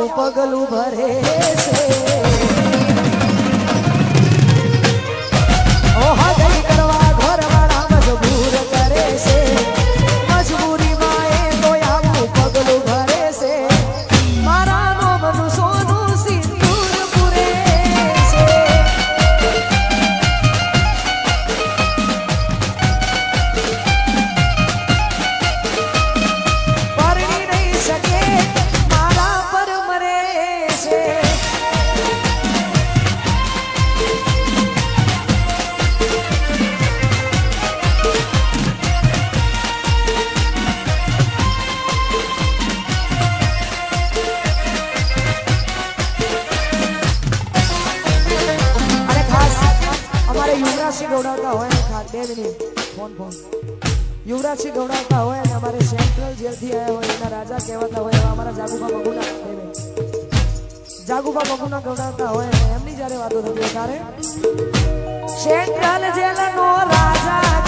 નવું પગલું ભરે છે. ઓહા ગઈ કરવા ઘરવાળા મજબૂર કરે છે. મજબૂર યુવરાજસિંહ ગૌડાવતા હોય અને અમારે સેન્ટ્રલ જેલથી આવ્યા હોય, એના રાજા કહેવાતા હોય એવા અમારા જાગુબા બગુના. જાગુબા બગુના ગૌડાવતા હોય અને એમની જ્યારે વાતો થતી હોય ત્યારે સેન્ટ્રલ જેલનો રાજા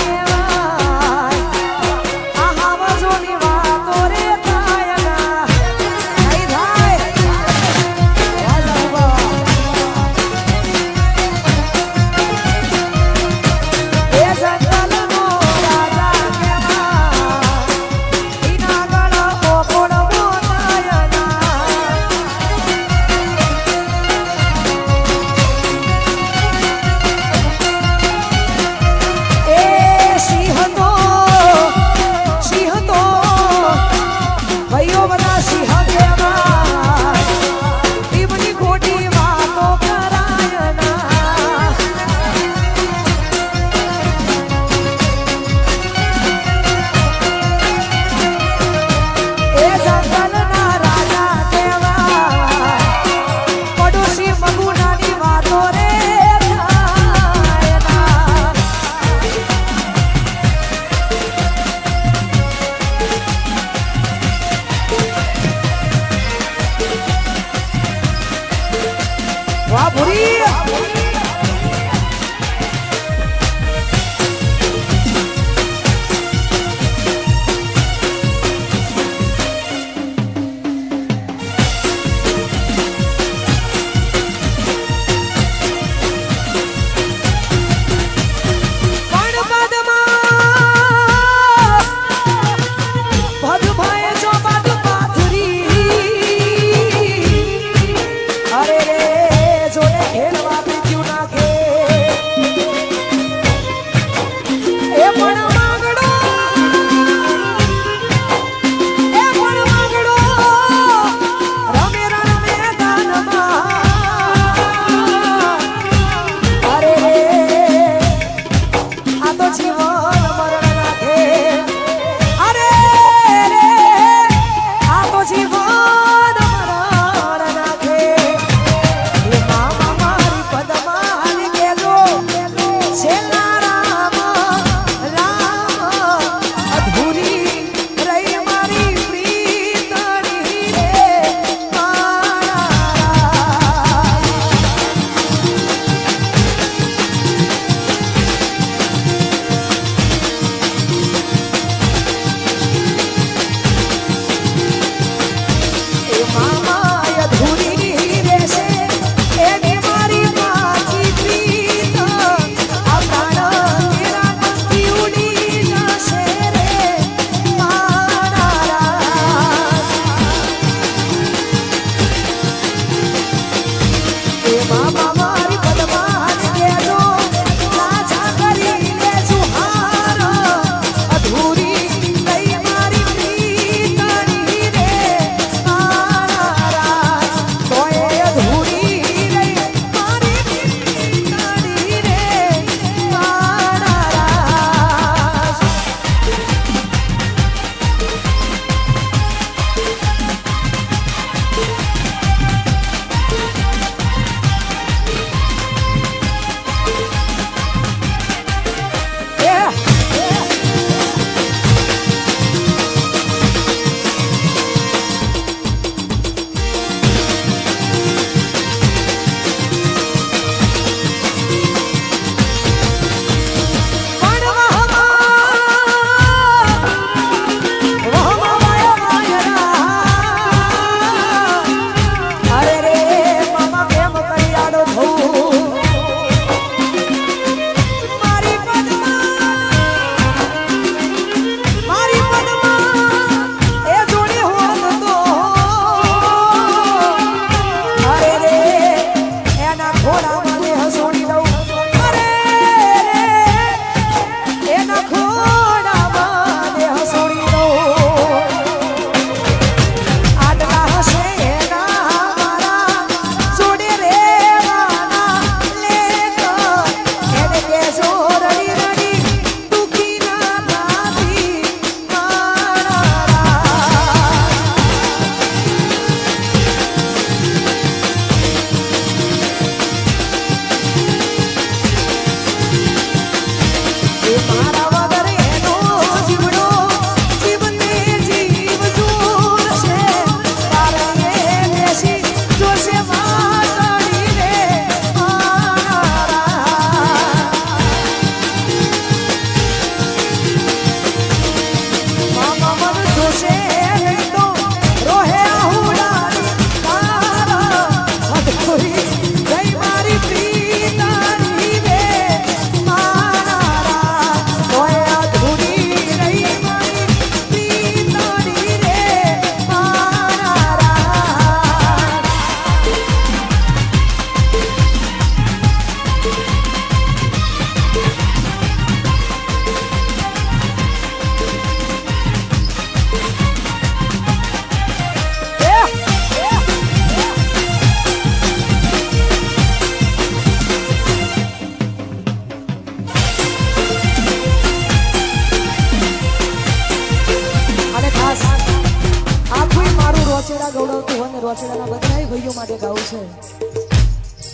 માટે ગાવું છે.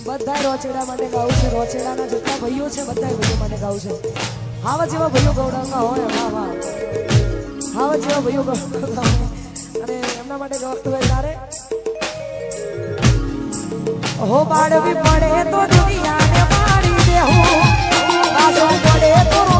બધા રોચેડા માટે ગાવું છે. રોચેડાના જેટલા ભાઈઓ છે બધા ભાઈઓ માટે ગાવું છે. આવા જેવા ભાઈઓ ગૌરવના હોય. વાહ વાહ આવા જેવા ભાઈઓ ગૌરવના હોય. અને એમના માટે ગાવતું હોય તારે? હો, બાળવી પડે તો દુનિયાને મારી દેહું. પાછો પડે તો